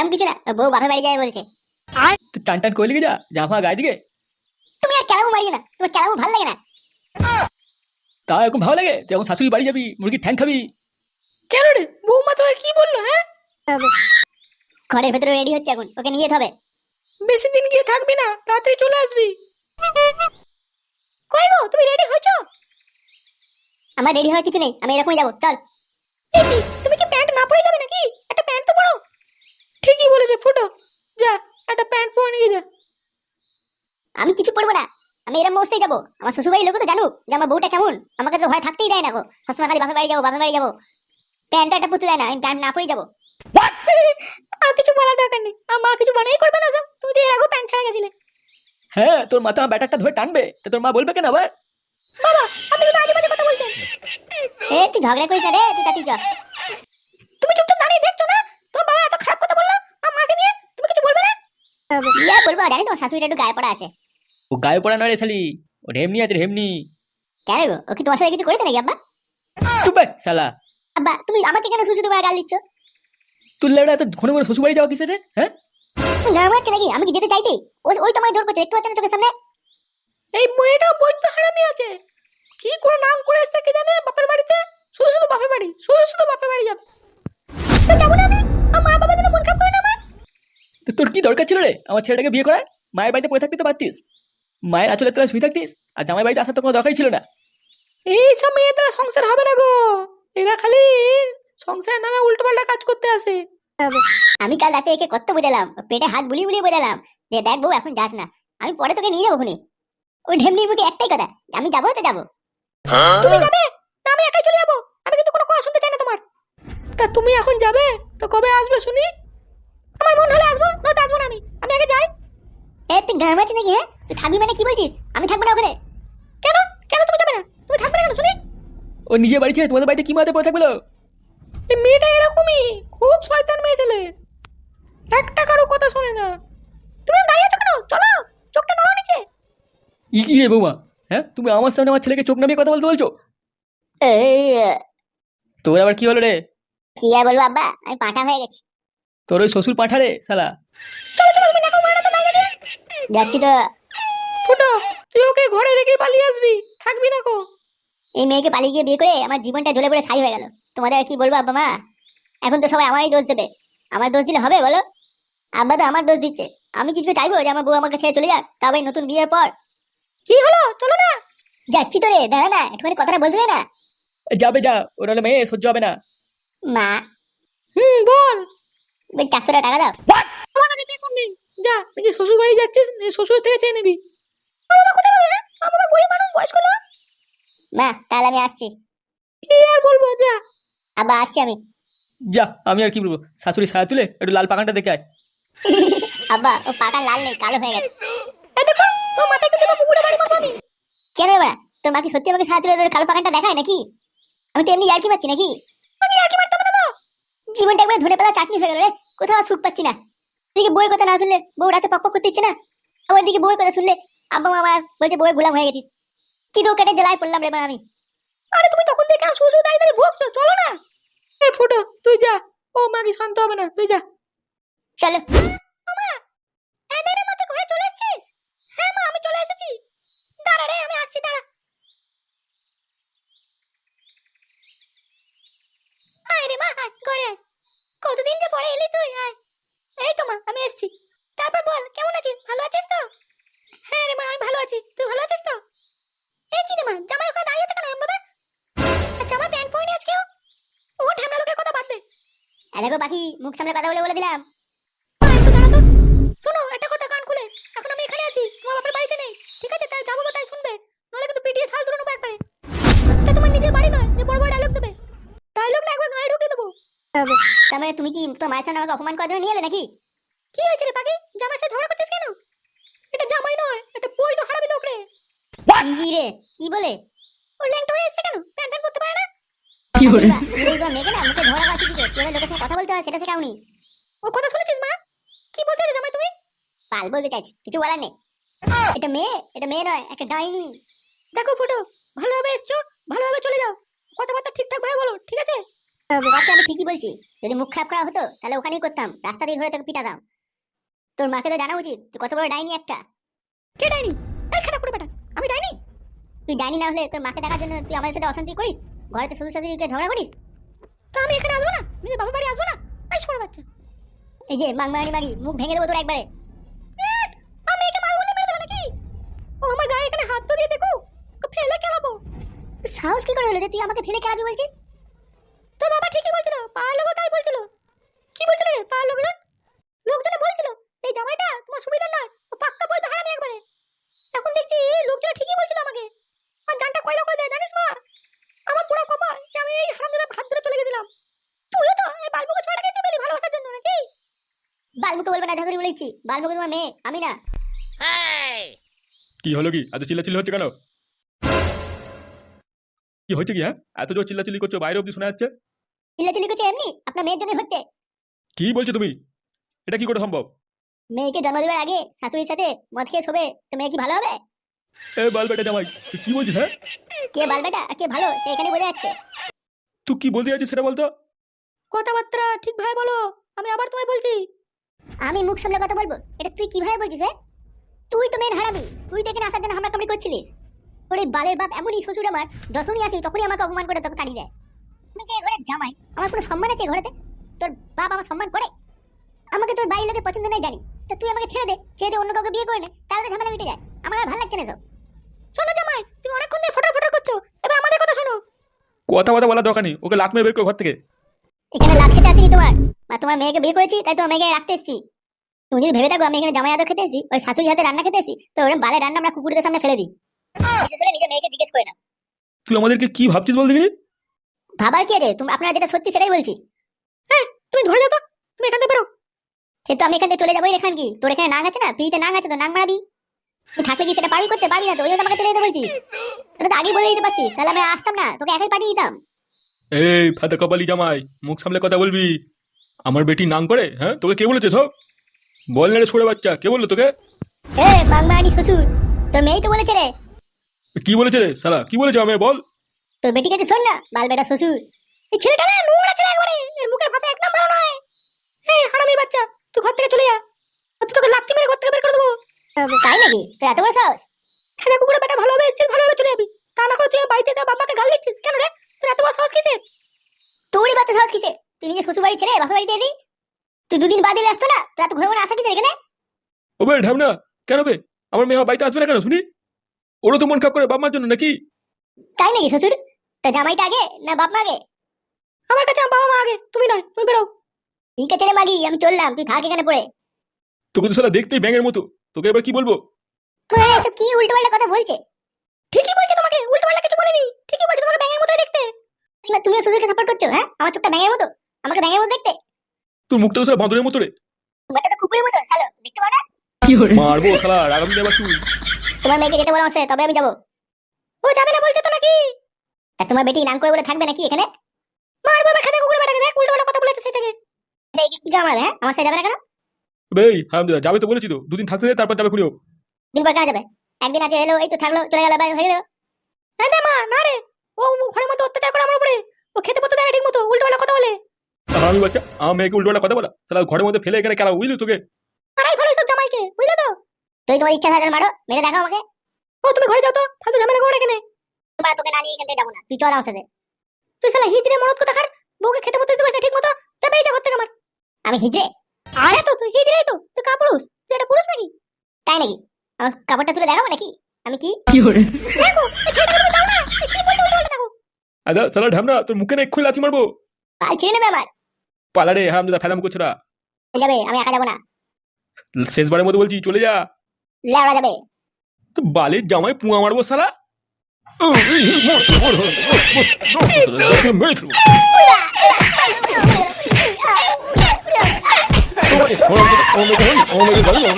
সেরকম কিছু না বউ বাপের বাড়ি যায় বলছে। তো টান টান করলি যা জামা গায়ে দিকে। তুমি আর কেলামো মারিও না তোমার কেলামো ভালো লাগে না। তা এখন ভালো লাগে তুই এখন শাশুড়ি বাড়ি যাবি মুরগির ঠ্যাং খাবি। কেন রে বৌমা তোকে কি বলল হ্যাঁ? ঘরের ভেতরে রেডি হচ্ছে এখন ওকে নিয়ে যেতে হবে। বেশি দিন গিয়ে থাকবি না তাড়াতাড়ি চলে আসবি। কই গো তুমি রেডি হয়েছো? আমার রেডি হওয়ার কিছু নেই আমি এরকমই যাব চল। তুমি কি প্যান্ট না পরে যাবে নাকি একটা প্যান্ট তো পরো ঠিকই বলেছে ফুটো যা একটা প্যান্ট পরে নিয়ে যা আমি কিছু পড়ব না। আমি এরকম অবস্থায় যাব। আমার শ্বশুরবাড়ির লোক তো জানুক যে আমার বউটা কেমন। আমাকে তো ঘরে থাকতেই দেয় না গো। সবসময় খালি বাপের বাড়ি যাব বাপের বাড়ি যাব। প্যান্টটা একটা পুঁতে দেয় না আমি প্যান্ট না পরেই যাব। আর কিছু বলার দরকার নেই। মা কিছু বানাই করবে না সব। তুমি তো এর আগেও প্যান্ট ছাড়া গেছিলে। হ্যাঁ তোর মাথা আমার ব্যাটারটা ধরে টানবে। তা তোর মা বলবে কেন আবার? বাবা আপনি কিন্তু বাজে কথা বলছেন। এ তুই ঝগড়া করিস না রে তুই তাতি চ তুমি চুপচাপ দাঁড়িয়ে দেখছ না? তোমার বাবা এত খারাপ কথা বলল আর মাকে নিয়ে? তুমি কিছু বলবে না? আর বলব জানি তোমার শাশুড়িটা একটু গায়ে পড়া আছে। ও গায়ে পড়া নয় রে শালি। ও ঢেমনি আছে ঢেমনি। কেন গো? ও কি তোমার সাথে কিছু করেছে নাকি আব্বা? চুপ বে, শালা। আব্বা তুমি আমাকে কেন শুধু তোমার গাল দিচ্ছ? তুই লেবড়া এত ঘন ঘন শ্বশুর বাড়ি যাওয়া কিসের রে? হ্যাঁ? গান মারছে নাকি? আমি কি যেতে চাইছি? ওই ওই তোমায় জোর করছে দেখতে পাচ্ছ না চোখের সামনে? এই মেয়েটা বৈদ্য হারামি আছে। কি করে নাম করে এসছে কি জানে বাপের বাড়িতে? শুধু শুধু বাপের বাড়ি শুধু শুধু বাপের বাড়ি যাবে। তো যাব না আমি? আমার মা বাবা যেন মন খারাপ করে না আমার? তো তোর কি দরকার ছিল রে? আমার ছেলেটাকে বিয়ে করার? মায়ের বাড়িতে পড়ে থাকতে তো পারতিস। মায়ের আচলে তোরা শুয়ে থাকতিস? আর জামাই বাড়িতে আসার তো কোনো দরকারই ছিল না। এই সব মেয়ের দ্বারা সংসার হবে না গো। এরা খালি সংসারের নামে উল্টো পাল্টা কাজ করতে আসে। আমি কাল রাতে একে কত বোঝালাম পেটে হাত বুলিয়ে বুলিয়ে বোঝালাম। যে দেখ বউ এখন যাস না। আমি পরে তোকে নিয়ে যাব খুনি। ওই ঢেমনির মুখে একটাই কথা আমি যাব তো যাব। তুমি যাবে? না আমি একাই চলে যাব। আমি কিন্তু কোনো কথা শুনতে চাই না তোমার। তা তুমি এখন যাবে? তো কবে আসবে শুনি? আমার মন হলে আসব নয়তো আসব না আমি। আমি আগে যাই। এ তুই গান মারছিস নাকি হ্যাঁ? তুই থাকবি মানে কি বলছিস? আমি থাকব না ওখানে। কেন? কেন তুমি যাবে না? তুমি থাকবে না কেন? শুনি। ও নিজের বাড়ি ছেড়ে তোমাদের বাড়িতে কি মাথায় পড়ে থাকবে এই মেয়েটা এরকমই। খুব শয়তান মেয়ে ছেলে। একটা কারও কথা শোনে না। তুমি দাঁড়িয়ে আছো কেন? চলো চোখটা নাও নিচে। ই কি রে বৌমা? হ্যাঁ তুমি আমার সামনে আমার ছেলেকে চোখ নামিয়ে কথা বলতে বলছো? তোর আবার কি হলো রে? কি আর বলব আব্বা? আমি পাঠা হয়ে গেছি। তোর ওই শ্বশুর পাঠা রে শালা। চলো চলো তুমি নাকো মারো তো দাঁড়িয়ে দাঁড়িয়ে যাচ্ছি তো। ফুটো তুই ওকে ঘরে রেখে পালিয়ে আসবি। থাকবি না কো। এই মেয়েকে পালিয়ে গিয়ে বিয়ে করে আমার জীবনটা জ্বলে পড়ে ছাই হয়ে গেল। তোমাদের আর কি বলব আব্বা মা? এখন তো সবাই আমারই দোষ দেবে। আমার দোষ দিলে হবে বলো। আব্বা তো আমার দোষ দিচ্ছে। আমি কিছু চাইব যে আমার বউ আমাকে ছেড়ে চলে যাক তবে নতুন বিয়ের পর। কি হলো? চলো না। যাচ্ছি তো রে দাঁড়া না একটুখানি কথাটা বলতে দে না। যাবে যা ওর মেয়ে সহ্য হবে না। মা। হুম বল। চারশো টাকা দাও। আমার কাছে নেই। যা শ্বশুর বাড়ি যাচ্ছিস শ্বশুর থেকে চেয়ে নিবি। আমার বাবা কোথায় বলবে আমার বাবা গরিব মানুষ বয়স্ক লোক। মা তাহলে আমি আসছি। কি আর বলব যা। আব্বা আসছি আমি। যা আমি আর কি বলব? শাশুড়ি সায়া তুলে একটু লাল পাকানটা দেখে আয়। আব্বা ও পাকা লাল নেই কালো হয়ে গেছে। এই দেখো তোর মাথায় কিন্তু পুকুরে বাড়ি মারবো আমি। কেন রে বাড়া? তোর মা কি সত্যি আমাকে সাহায্য করে কালো পাকানটা দেখায় নাকি? আমি তো এমনি ইয়ার্কি পাচ্ছি নাকি? আমি আর কি মারতে হবে না তো জীবনটা একবার ধনে পাতা চাটনি হয়ে গেল রে। কোথাও সুখ পাচ্ছি না। এদিকে বইয়ের কথা না শুনলে বউ রাতে পক করতে ইচ্ছে না? আবার এদিকে বইয়ের কথা শুনলে আব্বা মা আমার বলছে বইয়ের গোলাম হয়ে গেছিস। কি তো কেটে জেলায় পড়লাম রে আমি। আরে তুমি তখন থেকে আসো শুধু দাঁড়িয়ে দাঁড়িয়ে ভোগছো চলো না। এ ফুটো তুই যা। ও মা কি শান্ত হবে না তুই যা। চলো। দেখো বাকি মুখ সামনে কথা বলে বলে দিলাম। শোনো একটা কথা কান খুলে। এখন আমি এখানে আছি তোমার বাপের বাড়িতে নেই। ঠিক আছে তাই যাব তাই শুনবে? নাহলে কিন্তু পিটিয়ে ছাল তুলে নেব একবারে। এটা তোমার নিজের বাড়ি নয় যে বড় বড় ডায়লগ দেবে। ডায়লগ না একবার গায়ে ঢুকে দেবো। তার মানে তুমি কি তো মায়ের সামনে আমাকে অপমান করার জন্য নিয়ে এলে নাকি? কি হয়েছে রে পাখি? জামাই সাথে ঝগড়া করছিস কেন? এটা জামাই নয় এটা বই তো হারাবি লোক রে। কি রে? কি বলে? ও ল্যাংটা হয়ে এসছে কেন? প্যান্ট প্যান্ট করতে পারে না? কি বলে? মেয়েকে না মুখে ঝগড়া কাছে দিচ্ছ কীভাবে লোকের হয় সেটা শেখাওনি। ও কথা শুনেছিস মা? কি বলতে জামাই তুমি? পাল বলতে চাইছি কিছু বলার নেই। এটা মেয়ে এটা মেয়ে নয় একটা ডাইনি। দেখো ফুটো ভালোভাবে এসছো ভালোভাবে চলে যাও। কথাবার্তা ঠিকঠাক ভাবে বলো ঠিক আছে? আচ্ছা আমি ঠিকই বলছি যদি মুখ খারাপ করা হতো তাহলে ওখানেই করতাম রাস্তা দিয়ে ধরে তোকে পিটাতাম তোর মাকে তো জানা উচিত তুই কত বড় ডাইনি একটা। কে ডাইনি? এই খারাপ করে বেটা আমি ডাইনি? তুই ডাইনি না হলে তোর মাকে দেখার জন্য তুই আমাদের সাথে অশান্তি করিস? ঘরেতে শ্বশুর শাশুড়িকে ঝগড়া করিস? তো আমি এখানে আসব না? নিজের বাবা বাড়ি আসব না? এই ছোট বাচ্চা। এই যে মাংমারানি মাগি, মুখ ভেঙে দেবো তোর একবারে। আমি একে মারবো বলে মেরে দেবে নাকি? ও আমার গায়ে এখানে হাত তো দিয়ে দেখো ফেলে খেলাবো। সাহস কি করে হলো যে তুই আমাকে ফেলে খেলাবি বলছিস? তোর বাবা ঠিকই বলছিল পাড়ার লোকও তাই বলছিল। কি বলছিল রে পাড়ার লোকজন লোকজনে বলছিল, এই জামাইটা, তোমার সুবিধা নয় ও পাক্কা বই তো হারামি একবারে। এখন দেখছি লোকজন ঠিকই বলছিল আমাকে। আর জানটা কয়লা করে দেয়, জানিস মা? আমার পুরো কপাল আমি এই হারামজাদা হাত ধরে চলে গেছিলাম। তুইও তো এই বালবুকে ছোড়াটাকে দিয়ে পেলি ভালোবাসার জন্য নাকি? বালমুখে বলবে না ধাতুরি বলেছি। বালমুখে তোমার মেয়ে আমি না। কি হলো কি? এত চিল্লাচিল্লি হচ্ছে কেন? কি হচ্ছে কি হ্যাঁ? এত জোর চিল্লাচিল্লি করছ বাইরে অব্দি শোনা যাচ্ছে? চিল্লাচিল্লি করছে এমনি? আপনার মেয়ের জন্য হচ্ছে। কি বলছো তুমি? এটা কি করে সম্ভব? মেয়েকে জন্ম দেওয়ার আগে শাশুড়ির সাথে মদ খেয়ে শোবে তো মেয়ে কি ভালো হবে? এ বাল বেটা জামাই তুই কি বলছিস হ্যাঁ? কে বাল বেটা আর কে ভালো সে এখানে বোঝা যাচ্ছে। তুই কি বলতে যাচ্ছিস সেটা বলতো? কথাবার্তা ঠিক ঠিকভাবে বলো আমি আবার তোমায় বলছি। আমি মুখ সামলে কথা বলব? এটা তুই কীভাবে বলছিস হ্যাঁ তুই তো মেন হারাবি তুই তো এখানে আসার জন্য হামলা কামড়ি করছিলিস। তোর এই বালের বাপ এমনই শ্বশুর আমার যখনই আসি তখনই আমাকে অপমান করে তোকে তাড়িয়ে দেয়। আমি যে ঘরে জামাই আমার কোনো সম্মান আছে ঘরেতে? তোর বাপ আমার সম্মান করে? আমাকে তোর বাড়ির লোকে পছন্দ নাই জানি। তা তুই আমাকে ছেড়ে দে ছেড়ে দে অন্য কাউকে বিয়ে করে নে তাহলে তো ঝামেলা মিটে যায়। আমার আর ভালো লাগছে না সব শোনো জামাই তুমি অনেকক্ষণ ধরে ফটো ফটো করছ এবার আমাদের কথা শোনো। কথা কথা বলা দরকার নেই ওকে লাত মেরে বের করে ঘর থেকে। এখানে লাভ খেতে আসিনি তোমার? মা তোমার মেয়েকে বিয়ে করেছি তাই তো মেয়েকে রাখতে এসেছি। তুমি যদি ভেবে থাকো আমি এখানে জামাই আদর খেতে এসেছি ওই শাশুড়ি হাতে রান্না খেতে এসেছি তো ওরকম বালে রান্না আমরা কুকুরদের সামনে ফেলে দিই। বিশেষ করে নিজের মেয়েকে জিজ্ঞেস করে না তুই আমাদেরকে কি ভাবছিস বল দেখিনি? ভাবার কি আছে? তুমি আপনারা যেটা সত্যি সেটাই বলছি। হ্যাঁ তুমি ধরে যাও তো তুমি এখান থেকে বেরো। সে তো আমি এখান থেকে চলে যাবোই এখান কি? তোর এখানে নাং আছে না? পিড়িতে নাং আছে তো নাং মারাবি। তুই থাকলে কি সেটা পারবি করতে পারবি না? তো ওই জন্য আমাকে চলে যেতে বলছিস। তোরা তো আগে বলে দিতে পারতিস। তাহলে আমি আসতাম না তোকে একাই পাঠিয়ে দিতাম। এই ফাতা কপালি জামাই মুখ সামলে কথা বলবি। আমার বেটি নাম করে হ্যাঁ? তোকে কে বলেছে সব? বল না রে ছোড়ে বাচ্চা কে বলল তোকে? এ বাংমারানি শ্বশুর তোর মেয়েই তো বলেছে রে। কি বলেছে রে সালা কি বলেছে আমি বল? তোর বেটি কাছে শোন না বাল বেটা শ্বশুর। এই ছেলেটা না নোংরা ছেলে একবারে এর মুখের ভাষা একদম ভালো নয়। এই হারামির বাচ্চা তুই ঘর থেকে চলে যা। তুই তোকে লাত্তি মেরে ঘর থেকে বের করে দেবো। তাই নাকি? তোর এত বড় সাহস? খেলা কুকুরে বেটা ভালোভাবে এসেছিস ভালোভাবে চলে যাবি। তা না করে তুই বাড়িতে যা বাবাকে গাল দিচ্ছিস কেন রে? তোর এত বড় সাহস কিসের? তোরই বাচ্চা সাহস কিসে তুই নিজে শ্বশুর বাড়ি ছেড়ে বাপের বাড়িতে এলি? তুই দুদিন বাদে আসতো না? তোর এত ঘরে ঘরে আসা কিসে এখানে? ও বে ঢামনা কেন বে? আমার মেয়ে বাড়িতে আসবে না কেন? শুনি? ওরও তো মন খারাপ করে বাপ মার জন্য নাকি? তাই নাকি শ্বশুর? তা জামাইটা আগে না বাপ মা আগে? আমার কাছে আমার বাবা মা আগে। তুমি নয় তুমি বেরো। ঠিক আছে রে মাগি আমি চললাম তুই থাক এখানে পড়ে। তোকে তো সালা দেখতেই ব্যাঙের মতো। তোকে এবার কি বলব? এসব কি উল্টো পাল্টা কথা বলছে? ঠিকই বলছে উল্টো পাল্টা কিছু বলেনি। ঠিকই বলছে তোমাকে ব্যাঙের মতো দেখতে। তুমি- তুমিও শ্বশুরকে সাপোর্ট করছ হ্যাঁ? আমার চোখটা ব্যাঙের মতো? আমাকে ব্যাঙের মতো দেখতে? তোর মুখটা তো বাঁদরের মতো রে? তোমারটা তো কুকুরের মতো শালো। দেখতে পাও না? মারবো সালা আগামী এবার তুই। তোমার মেয়েকে যেতে বলো আমার সাথে, তবে আমি যাব। ও যাবে না বলছে তো নাকি? তা তোমার বেটি নাম করে বলে থাকবে নাকি এখানে? মারবো এবার খেতে কুকুরে বেটাকে দেখ উল্টো পাল্টা কথা বলেছে সেই থেকে। এটা কি- কি কামড়াবে হ্যাঁ? আমার সাথে যাবে না কেন? বেই হ্যাঁ যাবে তো বলেছি তো। দুদিন থাকতে দে তারপর যাবে খুঁড়িও দিন পর কেন যাবে? একদিন আছে এলো এই তো থাকল চলে গেল বাইরে হয়ে গেল। হ্যাঁ দে মা না রে। ও ও ঘরের মতো অত্যাচার করে আমার উপরে। ও খেতে পড়তে দেয় না ঠিক মতো উল্টো পাল্টা কথা বলে। আমি বাচ্চা আমার মেয়েকে উল্টো কথা বলা। সালা ঘরের মধ্যে ফেলে এখানে খেলা বুঝলি তোকে? আড়াই ভালো সব জামাইকে বুঝলে তো? তুই তোমার ইচ্ছা থাকে মারো মেরে দেখাও আমাকে। ও তুমি ঘরে যাও তো ফালতু ঝামেলা করো না এখানে। তোমার তোকে না নিয়ে এখান থেকে যাব না। তুই চল আমার সাথে। তুই শালা হিজড়ে মরদ কথা খার। বউকে খেতে পড়তে দিতে পারছিস ঠিক মতো যাবে এই যা ঘর থেকে আমার। আমি হিজড়ে? আরে তো তুই হিজড়েই তো তুই কাপুরুষ। তুই একটা পুরুষ নাকি? তাই নাকি? আমার কাপড়টা তুলে দেখাবো নাকি? আমি কি? দেখো এই ছেলেটাকে তুমি দাও না এই কি বলছো উল্টো পাল্টা দেখো আদা সালা ঢামনা তোর মুখে না এক্ষুনি লাথি মারবো পাল ছিঁড়ে নেবে আমার পালারে হারাম দাদা ফেলাম করছ না চলে যাবে আমি একা যাব না শেষবারের মতো বলছি চলে যা লেওড়া যাবে তো বালের জামাই পুয়া মারবো সালা মর,